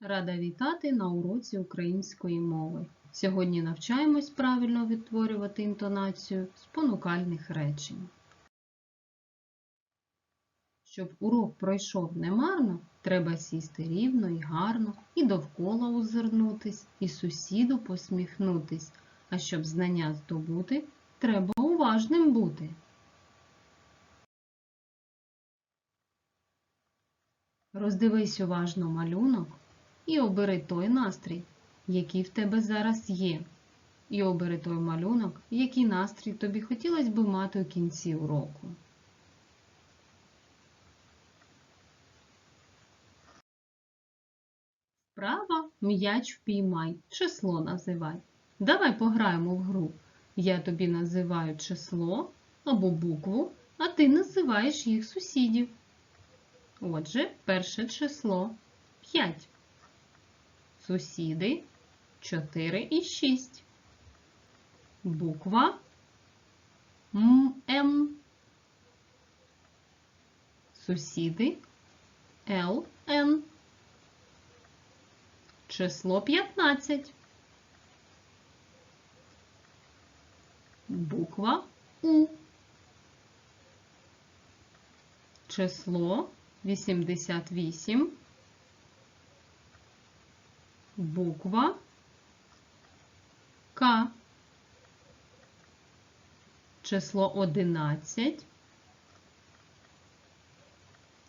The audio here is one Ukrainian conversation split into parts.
Рада вітати на уроці української мови. Сьогодні навчаємось правильно відтворювати інтонацію спонукальних речень. Щоб урок пройшов немарно, треба сісти рівно і гарно, і довкола озирнутись, і сусіду посміхнутись. А щоб знання здобути, треба уважним бути. Роздивись уважно малюнок і обери той настрій, який в тебе зараз є. І обери той малюнок, який настрій тобі хотілося б мати у кінці уроку. Вправа м'яч впіймай, число називай. Давай пограємо в гру. Я тобі називаю число або букву, а ти називаєш їх сусідів. Отже, перше число 5. Сусіди 4 і 6. Буква М. Сусіди Л, Н. Число 15. Буква У. Число 88. Буква К. Число 11.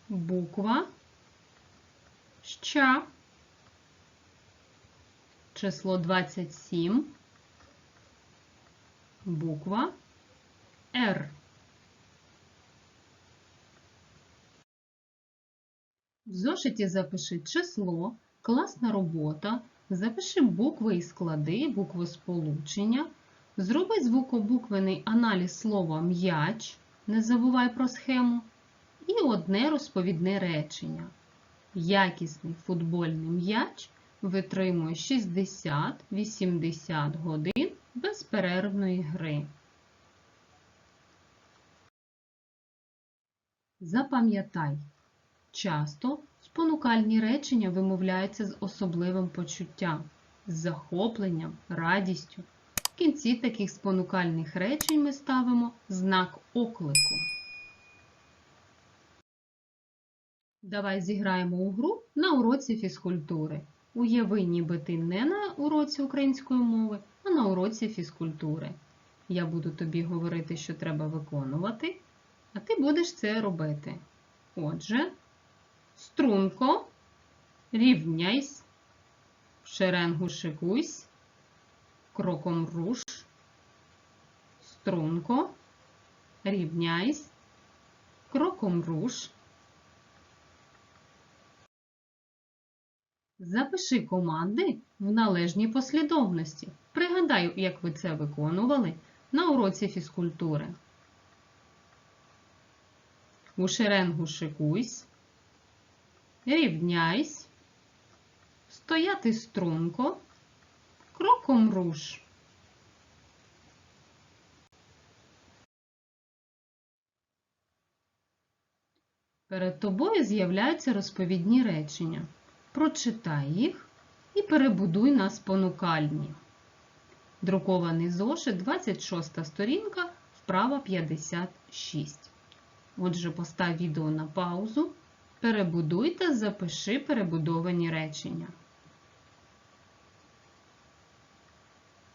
Буква Щ. Число 27. Буква Р. В зошиті запиши число, класна робота, запиши букви і склади, буквосполучення, зроби звукобуквений аналіз слова м'яч, не забувай про схему, і одне розповідне речення. Якісний футбольний м'яч витримує 60-80 годин безперервної гри. Запам'ятай, часто спонукальні речення вимовляються з особливим почуттям, з захопленням, радістю. В кінці таких спонукальних речень ми ставимо знак оклику. Давай зіграємо у гру на уроці фізкультури. Уяви, ніби ти не на уроці української мови, а на уроці фізкультури. Я буду тобі говорити, що треба виконувати, а ти будеш це робити. Отже, струнко, рівняйсь, шеренгу шикуйсь, кроком руш, струнко, рівняйсь, кроком руш. Запиши команди в належній послідовності. Пригадай, як ви це виконували на уроці фізкультури. У шеренгу шикуйсь, рівняйсь, стояти струнко, кроком руш. Перед тобою з'являються розповідні речення. Прочитай їх і перебудуй на спонукальні. Друкований зошит, 26 сторінка, вправа 56. Отже, постав відео на паузу, перебудуй та запиши перебудовані речення.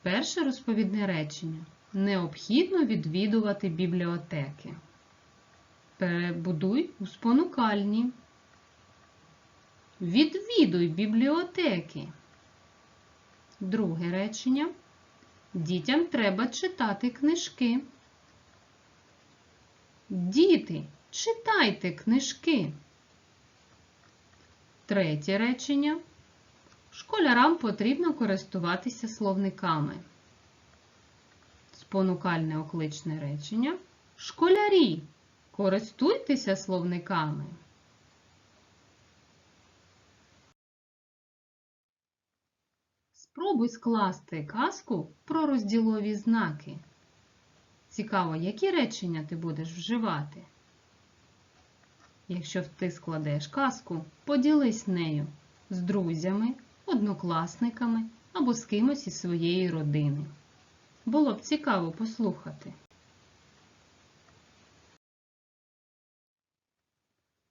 Перше розповідне речення. Необхідно відвідувати бібліотеки. Перебудуй у спонукальні. Відвідуй бібліотеки. Друге речення. Дітям треба читати книжки. Діти, читайте книжки. Третє речення. Школярам потрібно користуватися словниками. Спонукальне окличне речення. Школярі, користуйтеся словниками. Спробуй скласти казку про розділові знаки. Цікаво, які речення ти будеш вживати? Якщо ти складеш казку, поділись нею. з друзями, однокласниками або з кимось із своєї родини. Було б цікаво послухати.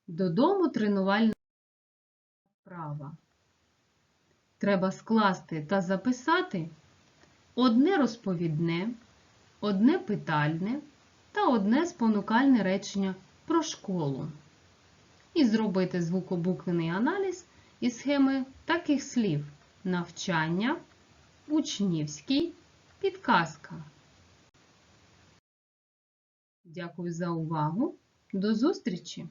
Додому тренувальна вправа. Треба скласти та записати одне розповідне, одне питальне та одне спонукальне речення про школу. І зробити звукобуквений аналіз із схеми таких слів навчання, учнівський, підказка. Дякую за увагу. До зустрічі!